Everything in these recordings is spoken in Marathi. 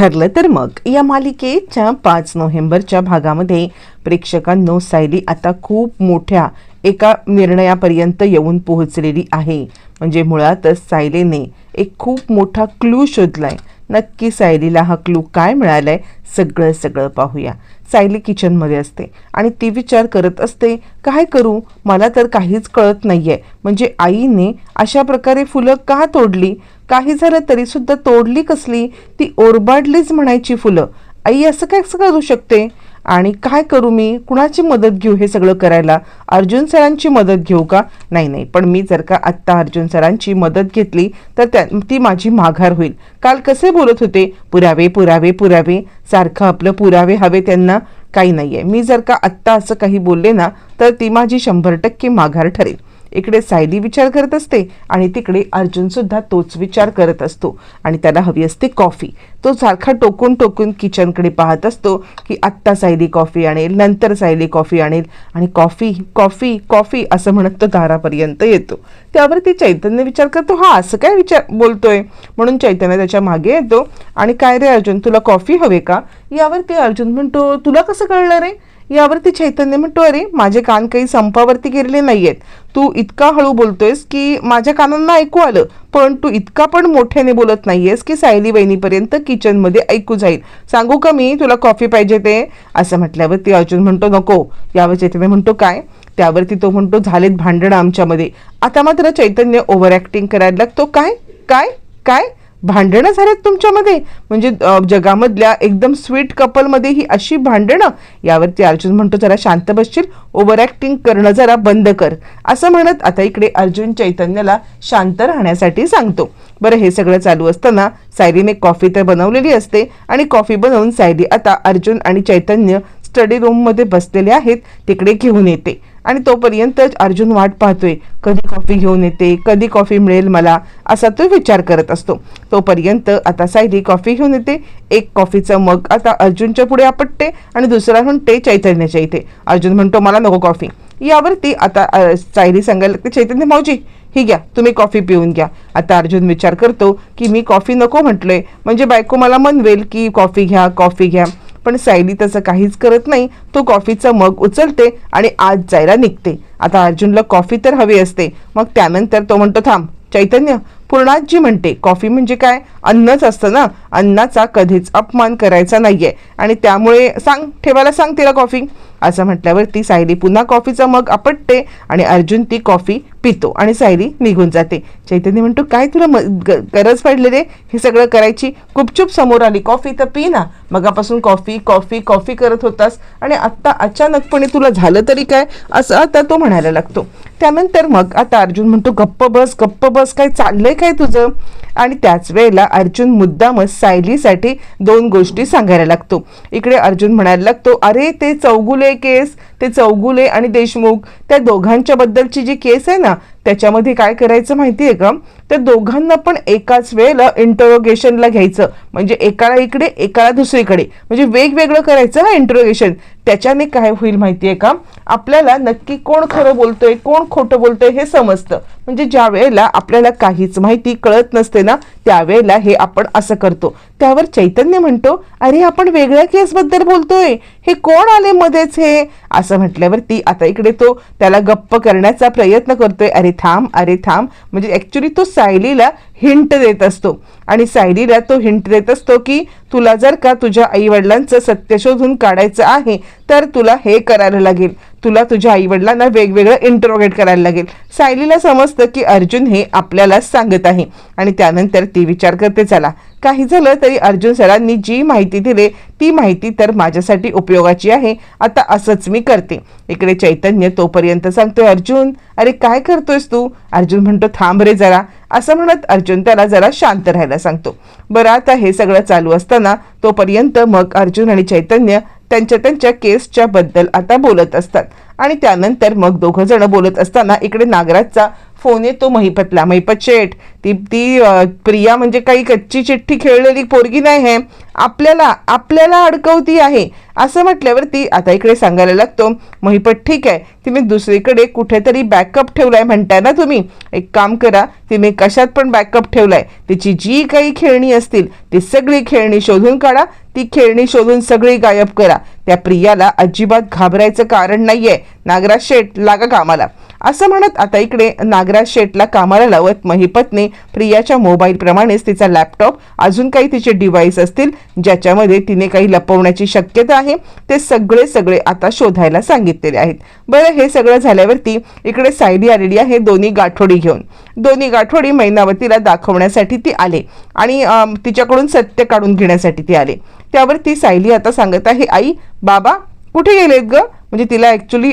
ठरलं तर मग. या मालिकेच्या पाच नोव्हेंबरच्या भागामध्ये प्रेक्षकांनो सायली आता खूप मोठ्या एका निर्णयापर्यंत येऊन पोहोचलेली आहे. म्हणजे मुळातच सायलीने एक खूप मोठा क्लू शोधलाय. नक्की सायलीला हा क्लू काय मिळालाय सगळं सगळं पाहूया. सायली किचनमध्ये असते आणि ती विचार करत असते काय करू? मला तर काहीच कळत नाहीये. म्हणजे आईने अशा प्रकारे फुलं का तोडली? काही झालं तरी सुद्धा तोडली कसली ती ओरबाडलीच म्हणायची फुलं. आई असं काय करू शकते? आणि काय करू मी? कुणाची मदत घेऊ हे सगळं करायला? अर्जुन सरांची मदत घेऊ का? नाही नाही. पण मी जर का आत्ता अर्जुन सरांची मदत घेतली तर त्या ती माझी माघार होईल. काल कसे बोलत होते? पुरावे पुरावे पुरावे. सारखं आपलं पुरावे हवे त्यांना? काही नाही आहे मी जर का आत्ता असं काही बोलले ना तर ती माझी शंभर टक्के माघार ठरेल. इकडे सायली विचार करत असते आणि तिकडे अर्जुनसुद्धा तोच विचार करत असतो. आणि त्याला हवी असते कॉफी. तो सारखा टोकून टोकून किचनकडे पाहत असतो की आत्ता सायली कॉफी आणेल नंतर सायली कॉफी आणेल आणि कॉफी कॉफी कॉफी असं म्हणत तो दारापर्यंत येतो. त्यावरती चैतन्य विचार करतो हा असं काय विचार बोलतोय? म्हणून चैतन्य त्याच्यामागे येतो आणि काय रे अर्जुन तुला कॉफी हवे का? यावरती अर्जुन म्हणतो तुला कसं कळलं रे? यावरती चैतन्य म्हणतो अरे माझे कान काही संपावरती गेलेले नाहीयेत. तू इतका हळू बोलतोयस की माझ्या कानांना ऐकू आलं पण तू इतका पण मोठ्याने बोलत नाहीयेस की सायली वहिनीपर्यंत किचनमध्ये ऐकू जाईल. सांगू का मी तुला कॉफी पाहिजे ते? असं म्हटल्यावरती अर्जुन म्हणतो नको. यावर चैतन्य म्हणतो काय? त्यावरती तो म्हणतो झालेत भांडणं आमच्यामध्ये. आता मात्र चैतन्य ओव्हर ॲक्टिंग करायला लागतो. काय? काय? काय? भांडणं झालेत तुमच्यामध्ये? म्हणजे जगामधल्या एकदम स्वीट कपलमध्ये ही अशी भांडणं? यावरती अर्जुन म्हणतो जरा शांत बसशील ओव्हर ॲक्टिंग करणं जरा बंद कर. असं म्हणत आता इकडे अर्जुन चैतन्याला शांत राहण्यासाठी सांगतो. बरं हे सगळं चालू असताना सायलीने कॉफी तर बनवलेली असते आणि कॉफी बनवून सायली आता अर्जुन आणि चैतन्य स्टडी रूममध्ये बसलेले आहेत तिकडे घेऊन येते. आणि तोपर्यंत अर्जुन वाट पाहतोय कधी कॉफी घेऊन येते कधी कॉफी मिळेल मला असा तो विचार करत असतो. तोपर्यंत आता सायली कॉफी घेऊन येते एक कॉफीचं मग आता अर्जुनच्या पुढे आपटते आणि दुसरा म्हणते चैतन्याच्या इथे. अर्जुन म्हणतो मला नको कॉफी यावरती आता सायली सांगायला लागते चैतन्य मावजी ही घ्या तुम्ही कॉफी पिऊन घ्या. आता अर्जुन विचार करतो की मी कॉफी नको म्हटलोय म्हणजे बायको मला म्हणवेल की कॉफी घ्या कॉफी घ्या. पण सायली तसं काहीच करत नाही. तो कॉफीचा मग उचलते आणि आज जायला निघते. आता अर्जुनला कॉफी तर हवी असते. मग त्यानंतर तो म्हणतो थांब चैतन्य पूर्णाजी म्हणते कॉफी म्हणजे काय? अन्नच असतं ना. अन्नाचा कधीच अपमान करायचा नाहीये. आणि त्यामुळे सांग ठेवायला सांग तिला कॉफी. असं म्हटल्यावर ती सायली पुन्हा कॉफीचा मग आपटते आणि अर्जुन ती कॉफी पितो आणि सायली निघून जाते. चैतन्य म्हणतो काय तुला म- ग- गरज पडली रे? हे सगळं करायची? गुपचूप समोर आली. कॉफी तर पी ना. मगापासून कॉफी कॉफी कॉफी करत होतास आणि आत्ता अचानकपणे तुला झालं तरी काय? असं आता तो म्हणायला लागतो. त्यानंतर मग आता अर्जुन म्हणतो गप्प बस गप्प बस. काय चाललंय काय तुझं? आणि त्याच वेळेला अर्जुन मुद्दामच सायलीसाठी दोन गोष्टी सांगायला लागतो. इकडे अर्जुन म्हणायला लागतो अरे ते चौगुले केस ते चौगुले आणि देशमुख. त्या दोघांच्या बद्दलची जी केस आहे ना त्याच्यामध्ये काय करायचं माहिती आहे का? त्या दोघांना पण एकाच वेळेला इंटरोगेशनला घ्यायचं. म्हणजे एकाला इकडे एकाला दुसरीकडे. म्हणजे वेगवेगळं करायचं हा इंटरोगेशन त्याच्याने काय होईल माहिती आहे का? आपल्याला नक्की कोण खरं बोलतोय कोण खोटं बोलतोय हे समजतं. म्हणजे ज्या वेळेला आपल्याला काहीच माहिती कळत नसते ना त्यावेळेला हे आपण असं करतो. त्यावर चैतन्य म्हणतो अरे आपण वेगळ्या केसबद्दल बोलतोय. हे कोण आले मध्येच हे? असं म्हटल्यावरती आता इकडे तो त्याला गप्प करण्याचा प्रयत्न करतोय. अरे थांब अरे थांब. म्हणजे ऍक्च्युली तो सायलीला हिंट देत असतो. आणि सायलीला तो हिंट देत असतो की तुला जर का तुझ्या आईवडिलांचं सत्य शोधून काढायचं आहे तर तुला हे करायला लागेल. तुला तुझ्या आईवडिलांना वेगवेगळं इंटरोगेट करायला लागेल. सायलीला समजतं की अर्जुन हे आपल्याला सांगत आहे. आणि त्यानंतर ती विचार करते चला काही झालं तरी अर्जुन सरांनी जी माहिती दिली ती माहिती तर माझ्यासाठी उपयोगाची आहे. आता असंच मी करते. इकडे चैतन्य तोपर्यंत सांगतोय अर्जुन अरे काय करतोयस तू? अर्जुन म्हणतो थांब रे जरा. असं म्हणत अर्जुन त्याला जरा शांत राहायला सांगतो. बरं आता हे सगळं चालू असताना तोपर्यंत मग अर्जुन आणि चैतन्य त्यांच्या त्यांच्या केसच्या बद्दल आता बोलत असतात. आणि त्यानंतर मग दोघं जण बोलत असताना इकडे नागराजचा फोन येतो महिपतला. महिपत शेठ ती ती प्रिया म्हणजे काही कच्ची चिठ्ठी खेळलेली पोरगी नाही आहे. आपल्याला आपल्याला अडकवती आहे. असं म्हटल्यावरती आता इकडे सांगायला लागतो महिपत ठीक आहे. तिने दुसरीकडे कुठेतरी बॅकअप ठेवलाय म्हणताय ना तुम्ही? एक काम करा तिने कशात पण बॅकअप ठेवलाय. तिची जी काही खेळणी असतील ती सगळी खेळणी शोधून काढा. ती खेळणी शोधून सगळी गायब करा. त्या प्रियाला अजिबात घाबरायचं कारण नाहीये. नागराज शेठ लागा कामाला. असं म्हणत आता इकडे नागराज शेठला कामाला लावत महिपतने प्रियाच्या मोबाईलप्रमाणेच तिचा लॅपटॉप अजून काही तिचे डिव्हाइस असतील ज्याच्यामध्ये तिने काही लपवण्याची शक्यता आहे ते सगळे सगळे आता शोधायला सांगितलेले आहेत. बरं हे सगळं झाल्यावरती इकडे सायली आलेली आहे दोन्ही गाठोडी घेऊन. दोन्ही गाठोडी मैनावतीला दाखवण्यासाठी ती आले आणि तिच्याकडून सत्य काढून घेण्यासाठी ती आले. त्यावर ती सायली आता सांगत आहे आई बाबा कुठे गेलेत ग? म्हणजे तिला ॲक्च्युली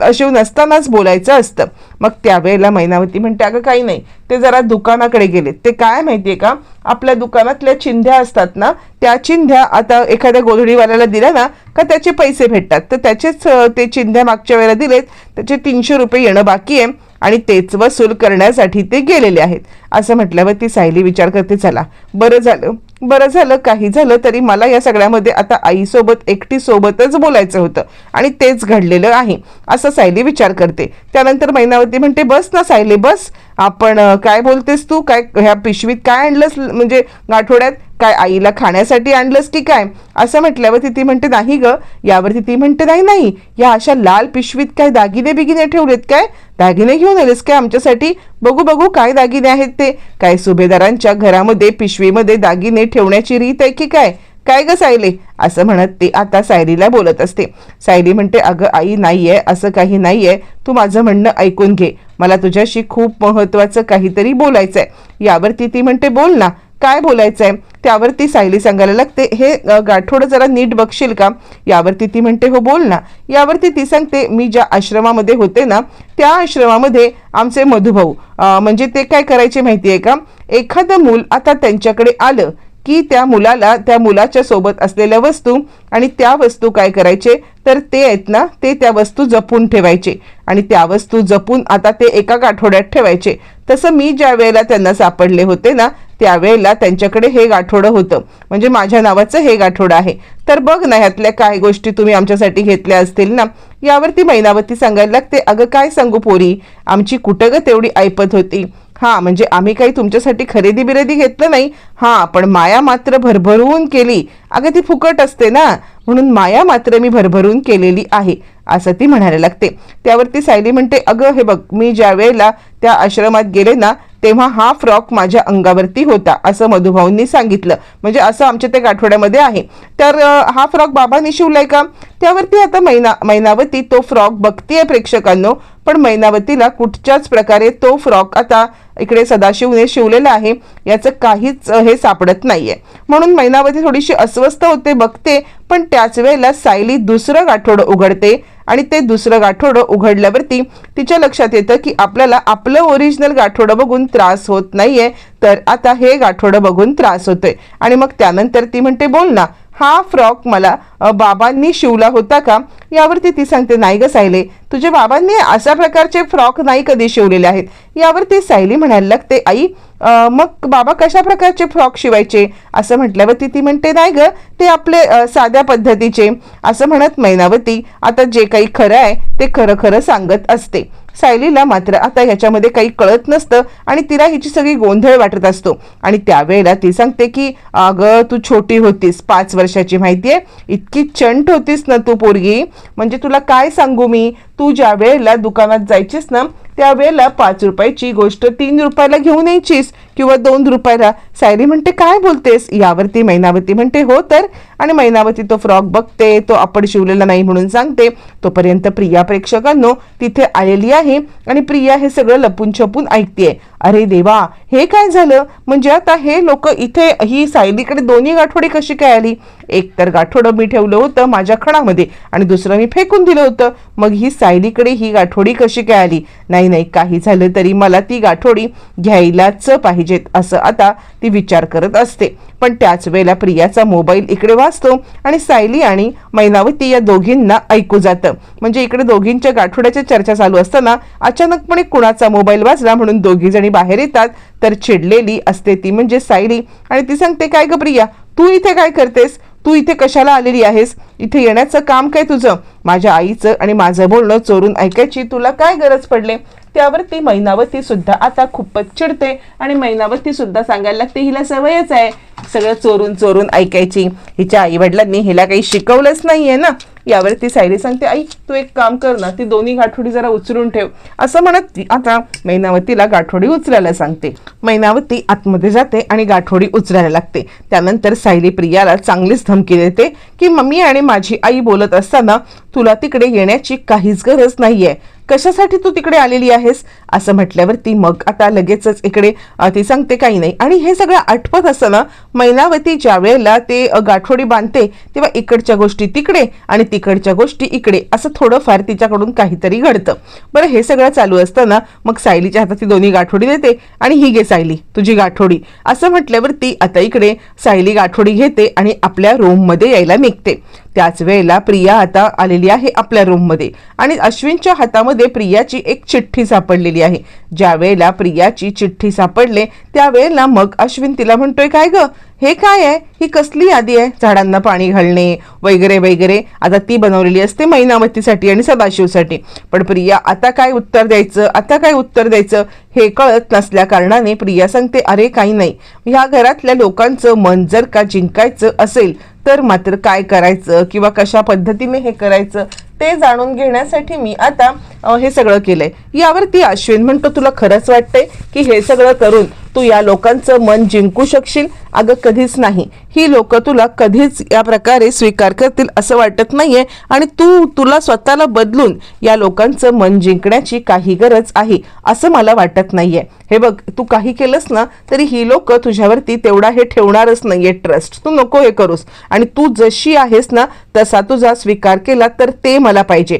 अशिव नसतानाच बोलायचं असतं. मग त्यावेळेला मैनावती म्हणते अगं काही नाही. ते जरा दुकानाकडे गेलेत. ते काय माहिती आहे का? आपल्या दुकानातल्या चिंध्या असतात ना त्या चिंध्या आता एखाद्या गोधडीवाल्याला दिल्या ना का त्याचे पैसे भेटतात? तर त्याचेच ते चिंध्या मागच्या वेळेला दिलेत. त्याचे तीनशे रुपये येणं बाकी आहे आणि तेच वसूल करण्यासाठी ते गेलेले आहेत. असं म्हटल्यावर ती सायली विचार करते चला बरं झालं. बरं झालं काही झालं तरी मला या सगळ्यामध्ये आता आईसोबत एकटी सोबतच बोलायचं होतं आणि तेच घडलेलं आहे. असं सायली विचार करते. त्यानंतर मैनावती म्हणते बस ना सायली बस. आपण काय बोलतेस तू? काय ह्या पिशवीत काय आणलंस? म्हणजे आठवड्यात काय आईला खाण्यासाठी आणलंस की काय? असं म्हटल्यावर ती म्हणते नाही ग. यावरती ती म्हणते नाही नाही. या अशा लाल पिशवीत काय दागिने बिगिने ठेवलेत काय? दागिने घेऊन आलेस काय आमच्यासाठी? बघू बघू काय दागिने आहेत ते? काय सुभेदारांच्या घरामध्ये पिशवीमध्ये दागिने ठेवण्याची रीत आहे की काय? काय ग सायले? असं म्हणत ते आता सायलीला बोलत असते. सायली म्हणते अगं आई नाही आहे असं काही नाही आहे तू माझं म्हणणं ऐकून घे. मला तुझ्याशी खूप महत्वाचं काहीतरी बोलायचंय. यावरती ती म्हणते बोल ना. काय बोलायचंय? त्यावरती सायली सांगायला लागते हे गाठोडं जरा नीट बघशील का? यावरती ती म्हणते हो बोल ना. यावरती ती सांगते मी ज्या आश्रमामध्ये होते ना त्या आश्रमामध्ये आमचे मधुभाऊ म्हणजे ते काय करायचे माहिती आहे का? एखादं मूल आता त्यांच्याकडे आलं की त्या मुलाला त्या मुलाच्या सोबत असलेल्या वस्तू आणि त्या वस्तू काय करायचे? तर ते आहेत ना ते त्या वस्तू जपून ठेवायचे आणि त्या वस्तू जपून आता ते एका गाठोड्यात ठेवायचे. तसं मी ज्या वेळेला त्यांना सापडले होते ना त्यावेळेला त्यांच्याकडे हे गाठोडं होतं. म्हणजे माझ्या नावाचं हे गाठोडं आहे. तर बघ ना ह्यातल्या काय गोष्टी तुम्ही आमच्यासाठी घेतल्या असतील ना? यावरती मैनावती सांगायला लागते. अगं काय सांगू पोरी? आमची कुठं ग तेवढी ऐपत होती? हां म्हणजे आम्ही काही तुमच्यासाठी खरेदी बिरेदी घेतलं नाही. हां पण माया मात्र भरभरून केली. अगं ती फुकट असते ना? म्हणून माया मात्र मी भरभरून केलेली आहे असं ती म्हणायला लागते. त्यावरती सायली म्हणते अगं हे बघ मी ज्या वेळेला त्या आश्रमात गेले ना तेव्हा हा फ्रॉक माझ्या अंगावरती होता असं मधुभाऊंनी सांगितलं. म्हणजे असं आमच्या त्या आठवड्यामध्ये आहे. तर हा फ्रॉक बाबांनी शिवलाय का? त्यावरती आता मैना मैनावती तो फ्रॉक बघतीये प्रेक्षकांनो. पण मैनावतीला कुठच्याच प्रकारे तो फ्रॉक आता इकडे सदाशिवने शिवलेला आहे याचं काहीच हे सापडत नाहीये. म्हणून मैनावती थोडीशी अस्वस्थ होते बघते पण त्याच वेळेला सायली दुसरं गाठोडं उघडते आणि ते दुसरं गाठोडं उघडल्यावरती तिच्या लक्षात येतं की आपल्याला आपलं ओरिजिनल गाठोडं बघून त्रास होत नाहीये तर आता हे गाठोडं बघून त्रास होतोय. आणि मग त्यानंतर ती म्हणते बोल ना हा फ्रॉक मला बाबांनी शिवला होता का? यावरती ती सांगते नाही ग सायले तुझ्या बाबांनी अशा प्रकारचे फ्रॉक नाही कधी शिवलेले आहेत? यावर ती सायली म्हणायला लागते आई मग बाबा कशा प्रकारचे फ्रॉक शिवायचे? असं म्हटल्यावरती ती म्हणते नाही ग ते आपले साध्या पद्धतीचे. असं म्हणत मैनावती आता जे काही खरं आहे ते खरं खरं सांगत असते. सायलीला मात्र आता ह्याच्यामध्ये काही कळत नसतं आणि तिला हिची सगळी गोंधळ वाटत असतो. आणि त्यावेळेला ती सांगते की अगं तू छोटी होतीस पाच वर्षाची माहिती आहे इतकी चंट होतीस ना तू पोरगी. म्हणजे तुला काय सांगू मी? तू ज्या वेळेला दुकानात जायचीस ना त्यावेळेला पाच रुपयाची गोष्ट तीन रुपयाला घेऊन यायचीस किंवा दोन रुपयाला. सायली म्हणते काय बोलतेस? यावरती मैनावती म्हणते हो तर. आणि मैनावती तो फ्रॉक बघते तो आपण शिवलेला नाही म्हणून सांगते. तोपर्यंत प्रिया प्रेक्षकांनो तिथे आलेली आहे आणि प्रिया हे सगळं लपून छपून ऐकतेय. अरे देवा हे काय झालं? म्हणजे आता हे लोक इथे ही सायलीकडे दोन्ही गाठोडी कशी काय आली? एक तर गाठोडं मी ठेवलं होतं माझ्या खणामध्ये आणि दुसरं मी फेकून दिलं होतं. मग ही साय सायलीकडे ही गाठोडी कशी काय आली? नाही नाही काही झालं तरी मला ती गाठोडी घ्यायलाच पाहिजेत असं आता ती विचार करत असते. पण त्याच वेळेला प्रियाचा मोबाईल इकडे वाचतो आणि सायली आणि मैनावती या दोघींना ऐकू जातं. म्हणजे इकडे दोघींच्या गाठोड्याच्या चर्चा चालू असताना अचानकपणे कुणाचा मोबाईल वाजला म्हणून दोघी जणी बाहेर येतात तर चिडलेली असते ती म्हणजे सायली. आणि ती सांगते काय ग प्रिया? तू इथे काय करतेस? तू इथे कशाला आलेली आहेस? इथे येण्याचं काम काय तुझं? माझ्या आईचं आणि माझं बोलणं चोरून ऐकायची तुला काय गरज पडले? त्यावरती मैनावती सुद्धा आता खूपच चिडते आणि मैनावती सुद्धा सांगायला लागते हिला सवयच आहे सगळं चोरून चोरून ऐकायची. हिच्या आई वडिलांनी हिला काही शिकवलंच नाहीये ना? यावरती सायली सांगते आई तू एक काम कर ना ती दोन्ही गाठोडी जरा उचलून ठेव. असं म्हणत ती आता मैनावतीला गाठोडी उचलायला सांगते. मैनावती आतमध्ये जाते आणि गाठोडी उचलायला लागते. त्यानंतर सायली प्रियाला चांगलीच धमकी देते की मम्मी आणि माझी आई बोलत असताना तुला तिकडे येण्याची काहीच गरज नाहीये. कशासाठी तू तिकडे आलेली आहेस? असं म्हटल्यावरती मग आता लगेचच इकडे ती सांगते काही नाही. आणि हे सगळं आठवत असताना मैनावती ज्या वेळेला ते गाठोडी बांधते तेव्हा इकडच्या गोष्टी तिकडे आणि तिकडच्या गोष्टी इकडे. असं थोडंफार तिच्याकडून काहीतरी घडतं. बरं हे सगळं चालू असताना मग सायलीच्या हातात ती दोन्ही गाठोडी देते आणि ही घे सायली तुझी गाठोडी. असं म्हटल्यावरती आता इकडे सायली गाठोडी घेते आणि आपल्या रूममध्ये यायला निघते. त्याच वेळेला प्रिया आता आलेली आहे आपल्या रूममध्ये आणि अश्विनच्या हातामध्ये प्रियाची एक चिठ्ठी सापडलेली आहे. ज्या वेळेला प्रियाची चिठ्ठी सापडले त्यावेळेला मग अश्विन तिला म्हणतोय काय ग? हे काय आहे? ही कसली यादी आहे? झाडांना पाणी घालणे वगैरे वगैरे. आता ती बनवलेली असते मैनावतीसाठी आणि सदाशिवसाठी. पण प्रिया आता काय उत्तर द्यायचं? आता काय उत्तर द्यायचं? हे कळत नसल्या कारणाने प्रिया सांगते अरे काही नाही. ह्या घरातल्या लोकांचं मन जर का जिंकायचं असेल तर मात्र काय करायचं किंवा कशा पद्धतीने हे करायचं ते जाणून घेण्यासाठी मी आता हे सगळं केलंय. यावरती अश्विन म्हणतो तुला खरंच वाटतंय की हे सगळं करून तू या लोकांचं मन जिंकू शकशील. अगं कधीच नाही. ही लोक तुला कधीच या प्रकारे स्वीकार करतील असं वाटत नाहीये. आणि तू तुला स्वतःला बदलून या लोकांचं मन जिंकण्याची काही गरज आहे असं मला वाटत नाहीये. हे बघ तू काही केलंस ना तरी ही लोक तुझ्यावरती तेवढा हे ठेवणारच नाहीये. ट्रस्ट तू नको हे करूस. आणि तू जशी आहेस ना तसा तुझा स्वीकार केला तर ते मला पाहिजे.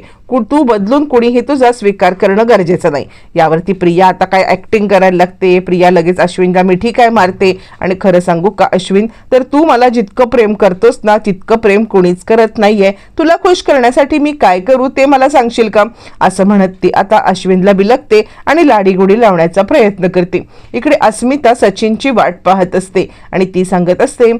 तू बदलून कुणीही तुझा स्वीकार करणं गरजेचं नाही. यावरती प्रिया आता काय ऍक्टिंग करायला लागते? प्रिया लगेच अश्विनला मिठी काय मारते? आणि खरं सांगू का अश्विन? तर तू मला जितकं प्रेम करतोस ना तितकं प्रेम कोणीच करत नाहीये. तुला खुश करण्यासाठी मी काय करू ते मला सांगशील का? असं म्हणत ती आता अश्विनला बिलकते आणि लाडीगुडी लावण्याचा प्रयत्न करते. इकडे अस्मिता सचिनची वाट पाहत असते आणि ती सांगत असते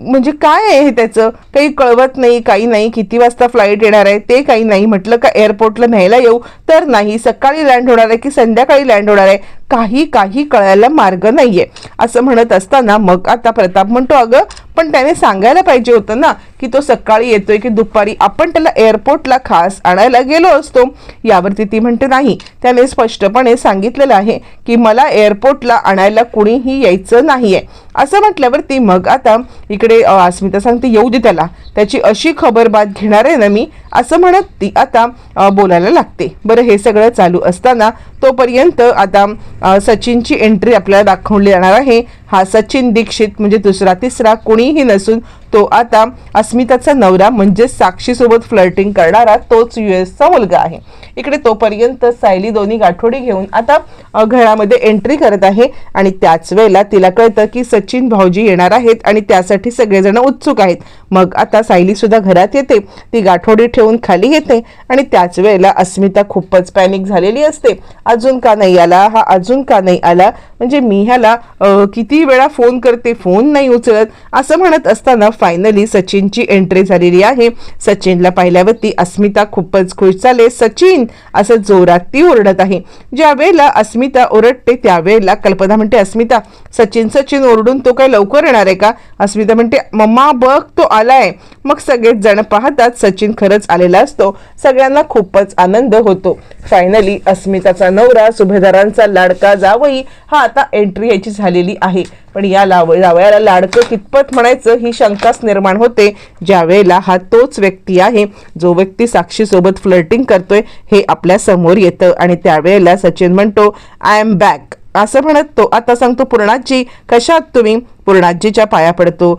म्हणजे काय आहे हे त्याचं? काही कळवत नाही काही नाही किती वाजता फ्लाईट येणार आहे ते काही नाही. म्हटलं का एअरपोर्टला न्यायला येऊ? तर नाही. सकाळी लँड होणार आहे की संध्याकाळी लँड होणार आहे? काही काही कळायला मार्ग नाहीये. असं म्हणत असताना मग आता प्रताप म्हणतो अगं पण त्याने सांगायला पाहिजे होतं ना की तो सकाळी येतोय की दुपारी आपण त्याला एअरपोर्टला खास आणायला गेलो असतो. यावरती ती म्हणते नाही. त्याने स्पष्टपणे सांगितलेलं आहे की मला एअरपोर्टला आणायला कुणीही यायचं नाही आहे असं म्हटल्यावरती मग आता इकडे अस्मिता सांगते येऊ दे त्याला. त्याची अशी खबरबात घेणार आहे ना मी असं म्हणत ती आता बोलायला लागते. बरं हे सगळं चालू असताना तोपर्यंत आता सचिनची एंट्री आपल्याला दाखवली जाणार आहे. हा सचिन दीक्षित म्हणजे दुसरा तिसरा कुणीही नसून तो आता अस्मिताचा नवरा म्हणजे साक्षीसोबत फ्लर्टिंग करणारा तोच यू एसचा मुलगा आहे. इकडे तोपर्यंत सायली दोन्ही गाठोडी घेऊन आता घरामध्ये एंट्री करत आहे आणि त्याच वेळेला तिला कळतं की सचिन भाऊजी येणार आहेत आणि त्यासाठी सगळेजण उत्सुक आहेत. मग आता सायली सुद्धा घरात येते ती गाठोडी ठेवून खाली येते आणि त्याच वेळेला अस्मिता खूपच पॅनिक झालेली असते. अजून का नाही आला हा अजून का नाही आला? म्हणजे मी ह्याला किती वेळा फोन करते फोन नाही उचलत. असं म्हणत असताना फायनली सचिनची एंट्री झालेली आहे. सचिनला पाहिल्यावरती अस्मिता खूपच खुश झाले. सचिन असं जोरात ती ओरडत आहे. ज्या वेळेला अस्मिता ओरडते त्यावेळेला कल्पना म्हणते अस्मिता सचिन सचिन ओरडून तो काय लवकर येणार आहे का? अस्मिता म्हणते मम्मा बघ तो आलाय. मग सगळेच जण पाहतात सचिन खरंच आलेला असतो. सगळ्यांना खूपच आनंद होतो. फायनली अस्मिताचा नवरा सुभेदारांचा लाडका जावई हा आता एंट्री याची झालेली आहे. पण या लाव जावयाला लाडकं कितपत म्हणायचं ही शंकाच निर्माण होते. ज्या वेळेला हा तोच व्यक्ती आहे जो व्यक्ती साक्षीसोबत फ्लर्टिंग करतोय हे आपल्यासमोर येतं आणि त्यावेळेला सचिन म्हणतो आय एम बॅक असं म्हणत तो. आता सांगतो पूर्णाजी कशात तुम्ही? पूर्णाजीच्या पाया पडतो.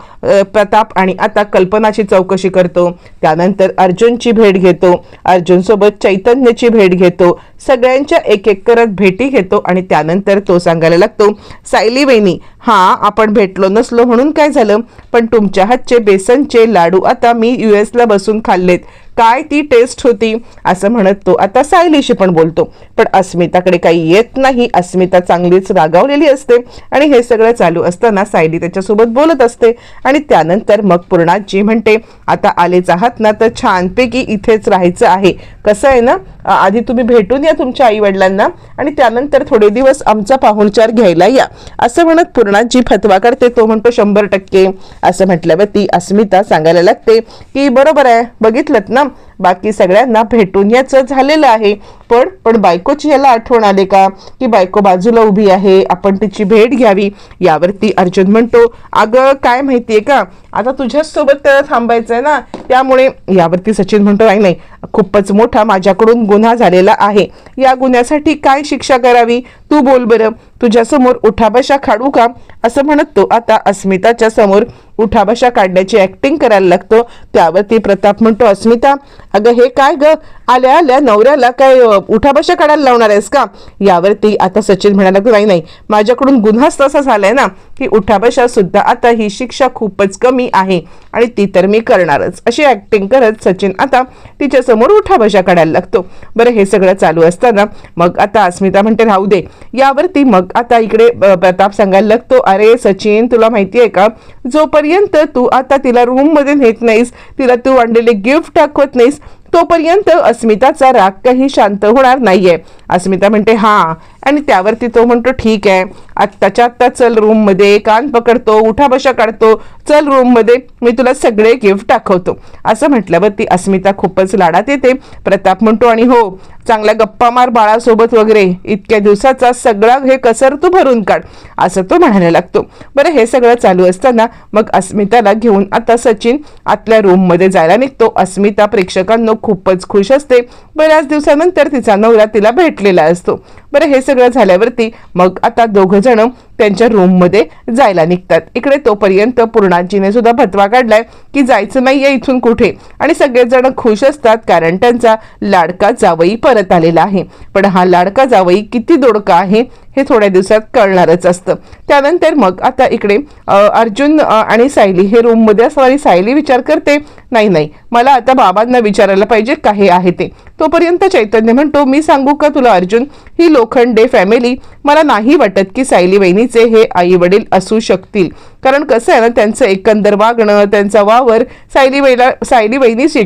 प्रताप आणि आता कल्पनाची चौकशी करतो. त्यानंतर अर्जुनची भेट घेतो. अर्जुनसोबत चैतन्यची भेट घेतो. सगळ्यांच्या एक एक करत भेटी घेतो आणि त्यानंतर तो सांगायला लागतो सायली वहिनी हा आपण भेटलो नसलो म्हणून काय झालं? पण तुमच्या हातचे बेसनचे लाडू आता मी यू ला बसून खाल्लेत. काय ती टेस्ट होती? असं म्हणत तो आता सायलीशी पण बोलतो. पण अस्मिताकडे काही येत नाही. अस्मिता चांगलीच रागावलेली असते. आणि हे सगळं चालू असताना सायली त्याच्यासोबत बोलत असते. आणि त्यानंतर मग पूर्णाजी म्हणते आता आलेच आहात ना तर छानपैकी इथेच राहायचं आहे. कसं आहे ना आधी तुम्ही भेटून या तुमच्या आई वडिलांना आणि त्यानंतर थोडे दिवस आमचा पाहुणचार घ्यायला या. असं म्हणत पूर्णाजी फतवा करते तो म्हणतो शंभर टक्के. असं म्हटल्यावर ती अस्मिता सांगायला लागते की बरोबर आहे बघितलं ना? बाकी सगळ्यांना भेटून याचं झालेलं आहे. पण पण बायकोची याला आठवण आले का? की बायको बाजूला उभी आहे आपण तिची भेट घ्यावी. यावरती अर्जुन म्हणतो अगं काय माहिती आहे का? आता तुझ्याच सोबत त्याला थांबायचं आहे ना? त्यामुळे यावरती सचिन म्हणतो नाही नाही खूपच मोठा माझ्याकडून गुन्हा झालेला आहे. या गुन्ह्यासाठी काय शिक्षा करावी? तू बोल बरं. तुझ्यासमोर उठाबशा काढू का? असं म्हणत तो आता अस्मिताच्या समोर उठाबशा काढण्याची ऍक्टिंग करायला लागतो. त्यावरती प्रताप म्हणतो अस्मिता अगं हे काय ग? आल्या आल्या नवऱ्याला काय उठाबशा काढायला लावणार आहेस का? यावरती आता सचिन म्हणाला की नाही नाही माझ्याकडून गुन्हाच तसा झालाय ना की उठाबशा सुद्धा आता ही शिक्षा खूपच कमी आहे आणि ती तर मी करणारच. अशी ऍक्टिंग करत सचिन आता तिच्यासमोर उठाबशा काढायला लागतो. बरं हे सगळं चालू असताना मग आता अस्मिता म्हणते राहू दे. यावरती मग आता इकडे प्रताप सांगायला लागतो अरे सचिन तुला माहिती आहे का? जोपर्यंत तू आता तिला रूममध्ये नेत नाहीस तिला तू आणलेले गिफ्ट दाखवत नाहीस तोपर्यंत अस्मिताचा राग काही शांत होणार नाहीये. अस्मिता म्हणते हा आणि त्यावरती तो म्हणतो ठीक आहे. आत्ताच्या आत्ता चल रूममध्ये कान पकडतो उठाबशा काढतो चल रूममध्ये मी तुला सगळे गिफ्ट दाखवतो. असं म्हटल्यावर ती अस्मिता खूपच लाडात येते. प्रताप म्हणतो आणि हो चांगल्या गप्पा मार बाळासोबत वगैरे. इतक्या दिवसाचा सगळा हे कसर तू भरून काढ. असं तो म्हणायला लागतो. बरं हे सगळं चालू असताना मग अस्मिताला घेऊन आता सचिन आतल्या रूममध्ये जायला निघतो. अस्मिता प्रेक्षकांना खूपच खुश असते. बऱ्याच दिवसानंतर तिचा नवरा तिला भेटलेला असतो. बरं हे सगळं झाल्यावरती मग आता दोघंजणं जण त्यांच्या रूममध्ये जायला निघतात. इकडे तोपर्यंत पूर्णाजीने सुद्धा भतवा काढलाय की जायचं नाही आहे इथून कुठे? आणि सगळेजण खुश असतात कारण त्यांचा लाडका जावई परत आलेला आहे. पण हा लाडका जावई किती दोडका आहे हे थोड्या दिवसात कळणारच असतं. त्यानंतर मग आता इकडे अर्जुन आणि सायली हे रूममध्ये असणारी सायली विचार करते नाही नाही मला आता बाबांना विचारायला पाहिजे काही आहे ते. तोपर्यंत चैतन्य म्हणतो मी सांगू का तुला अर्जुन? ही लोखंडे फॅमिली मला नाही वाटत की सायली वहिनी वहिनीचे हे आई वडील असू शकतील. कारण कसं आहे ना त्यांचं एकंदर वागणं त्यांचा वावर सायली वहिला सायली वहिनीशी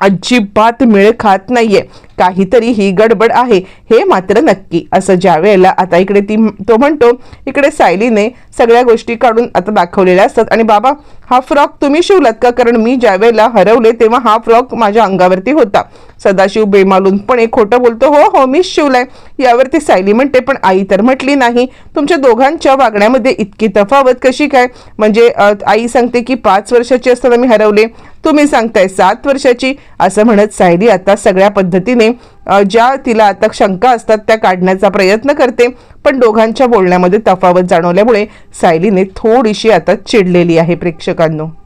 अजिबात मेळ खात नाहीये. काहीतरी ही गडबड आहे हे मात्र नक्की. असं ज्या वेळेला आता इकडे ती तो म्हणतो इकडे सायलीने सगळ्या गोष्टी काढून आता दाखवलेल्या असतात. आणि बाबा हा फ्रॉक तुम्ही शिवलात का? कारण मी ज्या वेळेला हरवले तेव्हा हा फ्रॉक माझ्या अंगावरती होता. सदाशिव बेमालूनपणे खोटं बोलतो हो हो मी शिवलाय. यावरती सायली म्हणते पण आई तर म्हटली नाही. तुमच्या दोघांच्या वागण्यामध्ये इतकी तफावत कशी काय? म्हणजे आई सांगते की पाच वर्षाची असताना मी हरवले. तुम्ही सांगताय सात वर्षाची. असं म्हणत सायली आता सगळ्या पद्धतीने अ, ज्या तिला आता शंका असतात त्या काढण्याचा प्रयत्न करते पण दोघांच्या बोलण्यामध्ये तफावत जाणवल्यामुळे सायलीने थोडीशी आता चिडलेली आहे प्रेक्षकांनो.